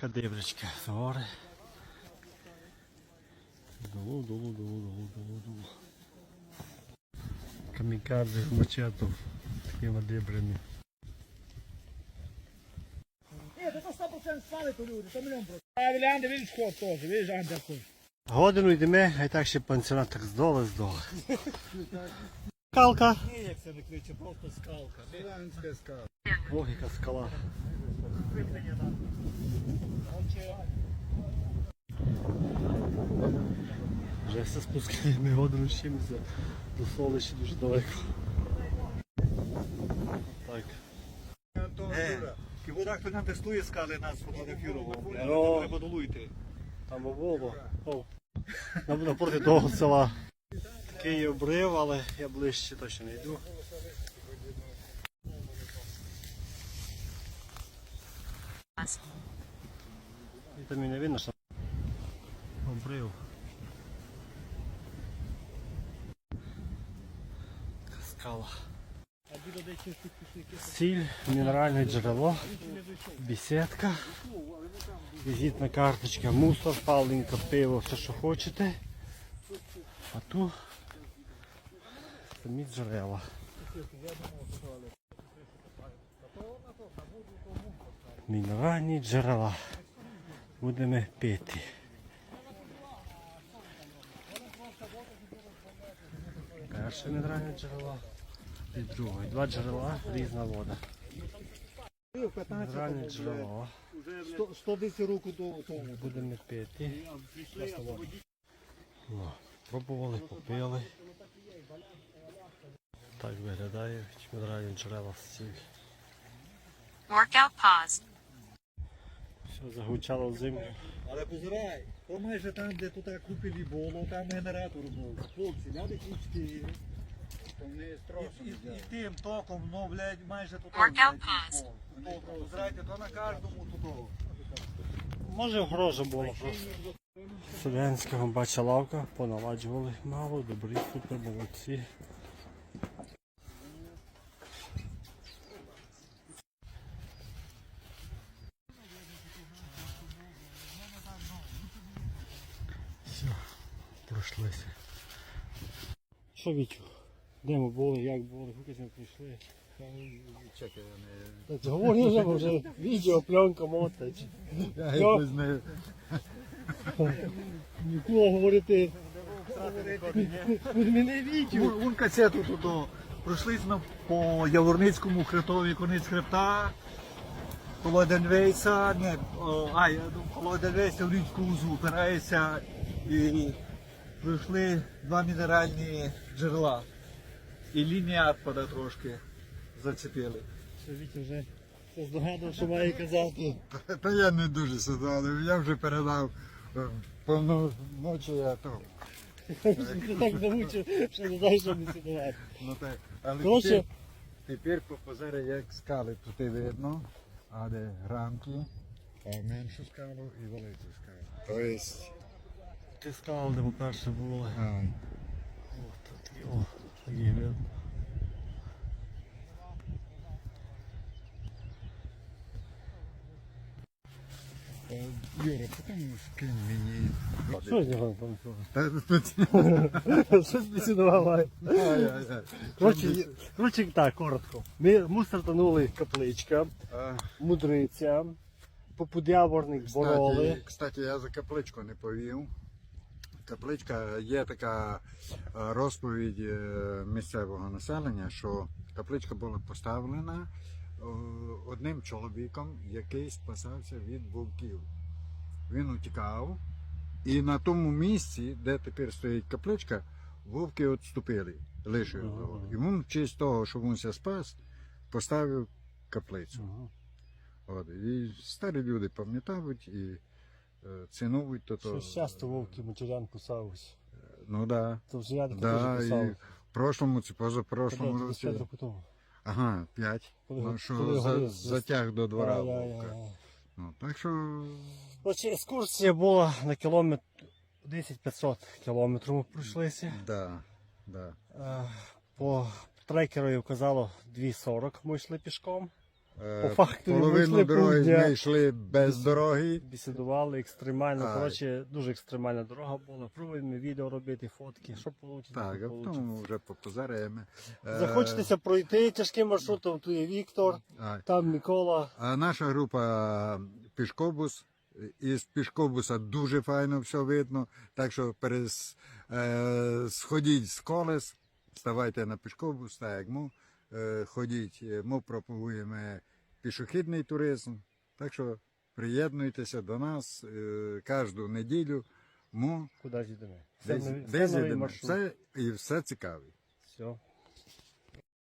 Кадибричка, гори. Дулу, дулу, дулу, дулу, дулу, дулу. Камікадзе мачетов такими дибрами. Ні, то 100% спали то люди, то просто. А Вілянди, він сход теж, видиш, Андер теж. Годину йдемо, а й так ще пансіонат так здоле, здоле. Скалка. Ні, як це не кличе, просто скалка. Скалка. Ох, яка скала. Вже все спускаємо годину з чимось до соли ще дуже далеко. Так. І вода, хто нам тестує скали, нас фотографував. Треба долуйти. Там оболо. О, на- напроти того села. Такий обрив, але я ближче точно не йду. І там і не видно, що обрив. Скала. Сіль, мінеральне джерело, бесідка. Візитна карточка, мусор, паленька, пиво, все що хочете. А тут самі джерела. Мінеральні джерела. Будемо пити. Перше мінеральне джерело і друге. Два джерела, різна вода. Мінеральне джерело. 110 року до того. Будемо пити. Ну, пробували, попили. Так виглядає мінеральні джерела з сіль. Workout paused. Все загучало в. Але позирай, то майже там, де тут купили було, там генератор був. Хлопці, ляди ключки. І, і, і тим током, ну, блядь, майже тут. Позирайте, то на кожному тут. Може грожа було просто. Селянського бача лавка, поналаджували мало, добрі, супер, молодці. Все, пройшлися. Що Вітю? Де ми були, як були, куди ми прийшли? Чекай, Так говори вже, вже відео, пленка, мотать. я Йо. не знаю. Нікого говорити. Мене Вітю. Вон касету тут. о. Пройшлись ми по Яворницькому хребтові конець хребта. Коло Дельвейса, ні, о, а, я думаю, коло Дельвейса в річку Узу опирається і пройшли два мінеральні джерела. І лінія відпада трошки зацепили. Що Вітя вже здогадав, що має казати. Та я не дуже сюди, але я вже передав е, повну ночі я то. Так замучив, що не знаєш, що не сідувати. Ну, так. Але Коротше, тепер, тепер по позорі як скали тут і видно, а де рамки, а меншу скалу і велику скалу. То есть, ти сказав, де ми перше були. а, О, тут такі, о, такі видно. Юра, потім скинь мені. Що з нього там? Щось бесідувало. Ай-яй-яй. Коротше, є- коротше, так, коротко. Ми, ми стартанули капличка, мудриця, попудяворник бороли. Кстати, кстати, я за капличку не повів. Капличка є така е, розповідь е, місцевого населення, що капличка була поставлена е, одним чоловіком, який спасався від вовків. Він утікав, і на тому місці, де тепер стоїть капличка, вовки відступили, лишили його. Йому в честь того, що він спас, поставив каплицю. От, і старі люди пам'ятають і е, цінують то. то Щось часто вовки матерян кусались. Ну да. То вже я Да, теж і кусав. в прошлому чи позапрошлому році. Ага, п'ять. Коли- ну, що коли за, горів- затяг до двора. Вовка. Ну, так що Коротше, екскурсія була на кілометр 10-500 кілометрів ми пройшлися. да, да. Е, По трекеру вказало 2.40 ми йшли пішком. Е, По факту Половину дороги півдня. ми йшли без дороги. Бесідували екстремально. Ай. Коротше, дуже екстремальна дорога була. Пробуємо відео робити, фотки. Що вийде? Так, а потім вже попозаряємо. Е, Захочетеся пройти тяжким маршрутом, тут є Віктор, а, там Микола. А наша група пішкобус. Із пішкобуса дуже файно все видно. Так що перес, е, сходіть з колес, ставайте на пішкобус, так як ми. Е, ходіть, ми пропагуємо пішохідний туризм. Так що приєднуйтеся до нас е, кожну неділю. Ми Куди йдемо? Все десь, нові- десь все новий йдемо. маршрут. Все, і все цікаве. Все.